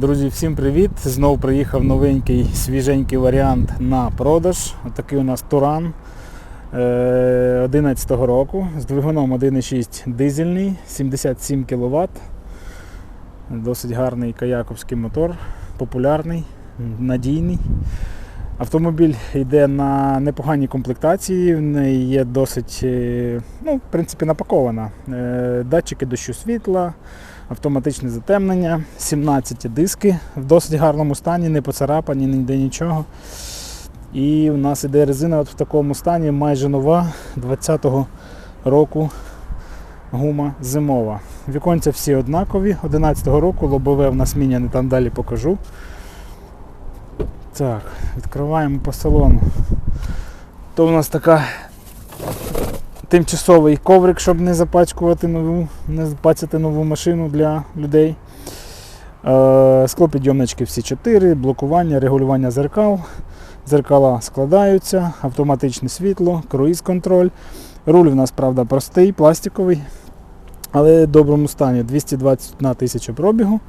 Друзі, всім привіт! Знов приїхав новенький свіженький варіант на продаж. Отакий у нас Туран 2011 року з двигуном 1.6 дизельний, 77 кВт. Досить гарний каяковський мотор, популярний, надійний. Автомобіль йде на непоганій комплектації, в неї є досить, е, ну, в принципі, напакована. Е, Датчики дощу світла, автоматичне затемнення, 17 диски в досить гарному стані, не поцарапані, ніде нічого. І у нас іде резина от в такому стані, майже нова 20-го року гума зимова. Віконця всі однакові, 11-го року, лобове в нас міняне, там далі покажу. Так, відкриваємо по салону. То у нас така тимчасовий коврик, щоб не запачкувати нову, не запацяти нову машину для людей. Е, Склопідйомнички всі 4, блокування, регулювання зеркал. Зеркала складаються, автоматичне світло, круїз-контроль. Руль у нас, правда, простий, пластиковий, але в доброму стані. 221 тисяча пробігу,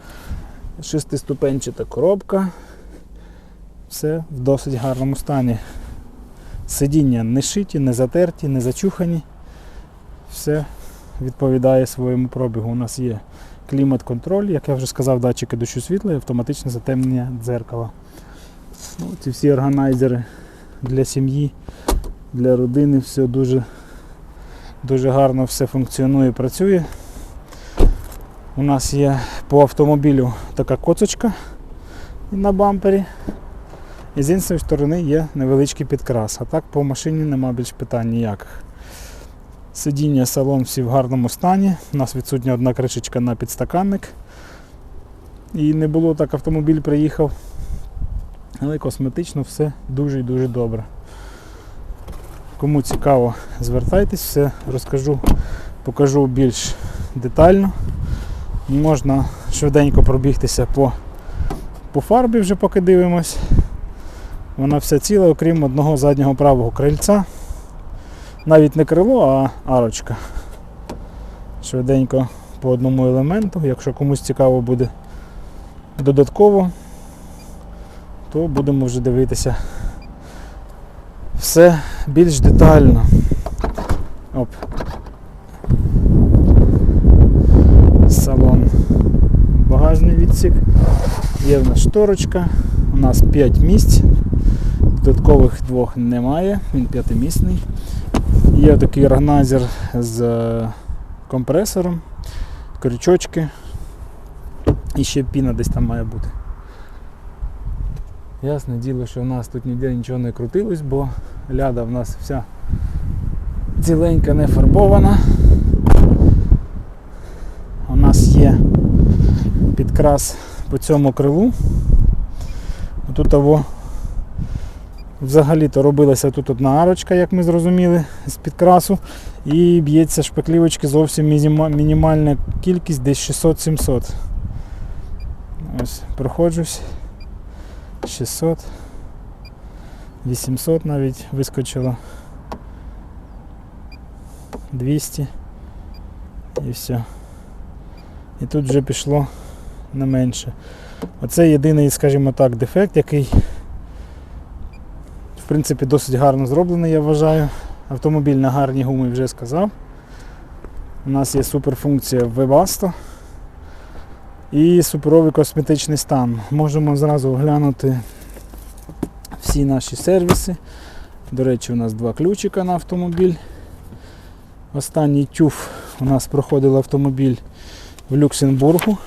шестиступенчата коробка. Все в досить гарному стані. Сидіння не шиті, не затерті, не зачухані. Все відповідає своєму пробігу. У нас є клімат-контроль, як я вже сказав, датчики дощу світла і автоматичне затемнення дзеркала. Ну, ці всі органайзери для сім'ї, для родини, все дуже, дуже гарно все функціонує працює. У нас є по автомобілю така коцочка на бампері. І з іншої сторони є невеличкий підкрас. А так по машині нема більш питань ніяких. Сидіння салон всі в гарному стані. У нас відсутня одна кришечка на підстаканник. І не було так, автомобіль приїхав. Але косметично все дуже і дуже добре. Кому цікаво, звертайтесь, все розкажу, покажу більш детально. Можна швиденько пробігтися по, по фарбі, вже поки дивимось. Вона вся ціла, окрім одного заднього правого крильця. Навіть не крило, а арочка. Швиденько по одному елементу. Якщо комусь цікаво буде додатково, то будемо вже дивитися все більш детально. Оп. Салон. Багажний відсік. Є в нас шторочка. У нас 5 місць. Додаткових двох немає, він п'ятимісний. Є такий органайзер з е, компресором, крючочки і ще піна десь там має бути. Ясне діло, що в нас тут ніде нічого не крутилось, бо ляда в нас вся ціленька не фарбована. У нас є підкрас по цьому крилу. Тут Взагалі-то робилася тут одна арочка, як ми зрозуміли, з підкрасу. І б'ється шпаклівочки зовсім мінімальна кількість, десь 600-700. Ось, проходжусь. 600, 800 навіть вискочило. 200 і все. І тут вже пішло не менше. Оце єдиний, скажімо так, дефект, який в принципі, досить гарно зроблений, я вважаю. Автомобіль на гарній гумі вже сказав. У нас є суперфункція Webasto і суперовий косметичний стан. Можемо зразу оглянути всі наші сервіси. До речі, у нас два ключика на автомобіль. Останній тюф у нас проходив автомобіль в Люксембургу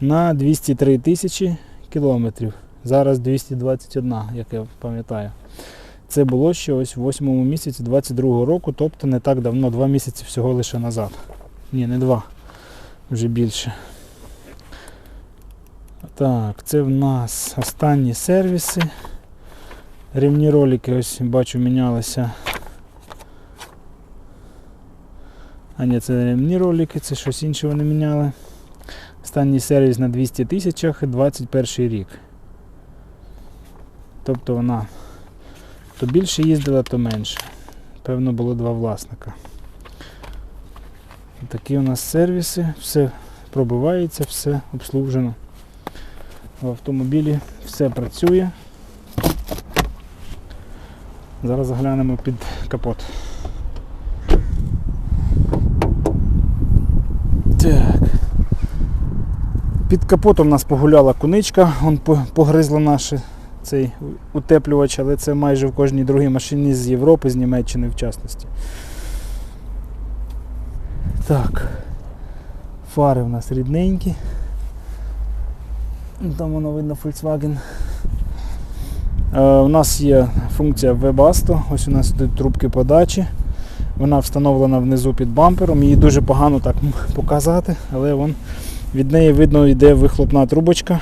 на 203 тисячі кілометрів. Зараз 221, як я пам'ятаю. Це було ще ось в 8 місяці 22 року, тобто не так давно, 2 місяці всього лише назад. Ні, не 2, вже більше. Так, це в нас останні сервіси. Рівні ролики ось бачу мінялися. А ні, це рівні ролики, це щось інше вони міняли. Останній сервіс на 200 тисячах 21 рік. Тобто вона то більше їздила, то менше. Певно, було два власника. Такі у нас сервіси, все пробивається, все обслужено. В автомобілі все працює. Зараз заглянемо під капот. Так. Під капотом у нас погуляла куничка, он по- погризла наш цей утеплювач, але це майже в кожній другій машині з Європи, з Німеччини в частності. Так. Фари у нас рідненькі. Там воно видно Volkswagen. Е, у нас є функція Webasto. Ось у нас тут трубки подачі. Вона встановлена внизу під бампером. Її дуже погано так показати, але вон, від неї видно йде вихлопна трубочка.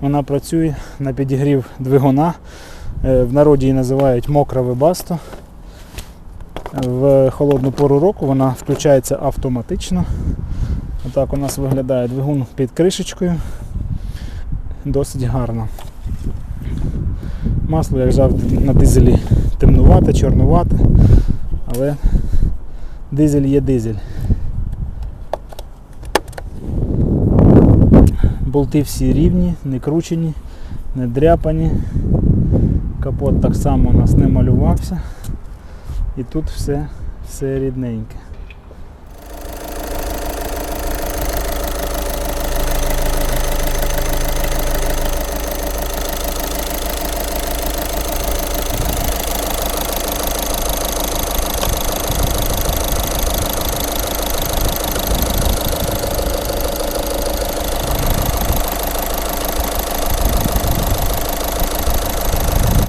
Вона працює на підігрів двигуна. Е, В народі її називають мокра Webasto. В холодну пору року вона включається автоматично. Отак у нас виглядає двигун під кришечкою. Досить гарно. Масло, як завжди, на дизелі темнувате, чорнувате, але дизель є дизель. Болти всі рівні, не кручені, не дряпані. Капот так само у нас не малювався. І тут все, все рідненьке.